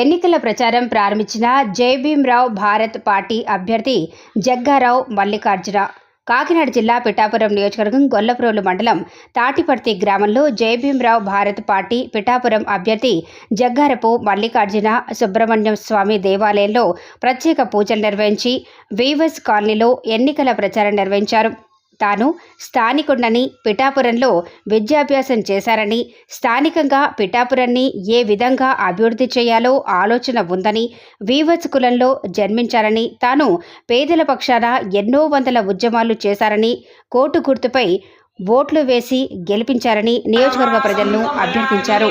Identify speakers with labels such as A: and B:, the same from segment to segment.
A: ఎన్నికల ప్రచారం ప్రారంభించిన జయభీంరావు భారత్ పార్టీ అభ్యర్థి జగ్గారావు మల్లికార్జున. కాకినాడ జిల్లా పిఠాపురం నియోజకవర్గం గొల్లప్రోలు మండలం తాటిపర్తి గ్రామంలో జయభీంరావు భారత్ పార్టీ పిఠాపురం అభ్యర్థి జగ్గారపు మల్లికార్జున సుబ్రహ్మణ్యం స్వామి దేవాలయంలో ప్రత్యేక పూజలు నిర్వహించి వీవస్ కాలనీలో ఎన్నికల ప్రచారం నిర్వహించారు. తాను స్థానికుండని పిఠాపురంలో విద్యాభ్యాసం చేశారని స్థానికంగా పిఠాపురాన్ని ఏ విధంగా అభివృద్ధి చేయాలో ఆలోచన ఉందని వీవత్స్ కులంలో జన్మించారని తాను పేదల పక్షాన ఎన్నో వందల ఉద్యమాలు చేశారని కోటు గుర్తుపై ఓట్లు వేసి గెలిపించారని నియోజకవర్గ ప్రజలను అభ్యర్థించారు.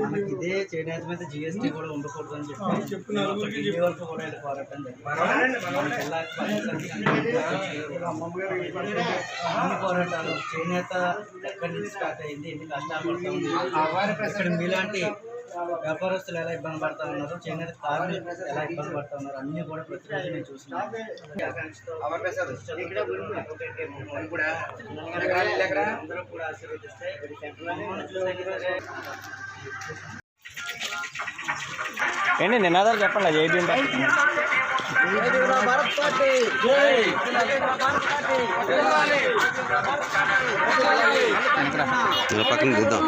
B: మనకి ఇదే చేనేత మీద జిఎస్టీ కూడా ఉండకూడదు అని చెప్పి వరకు కూడా వెళ్ళి పోరాటం పరిస్థితి అన్ని పోరాటాలు చేనేత ఎక్కడి నుంచి స్టార్ట్ అయింది. ఎన్ని కష్టాలు పడుతూ ఉంది ఇక్కడ మీలాంటి వ్యాపారస్తులు ఎలా ఇబ్బంది పడతా ఉన్నారు చేనేత కార్మికులు ఎలా ఇబ్బంది పడతా ఉన్నారు అన్ని కూడా ప్రతిరోజు నేను చూస్తున్నాను అందరూ కూడా ఆశీర్వదిస్తే
C: ఏంటి నినాదాలు చెప్పండి జై భీమ్
D: పక్కన దిద్దాం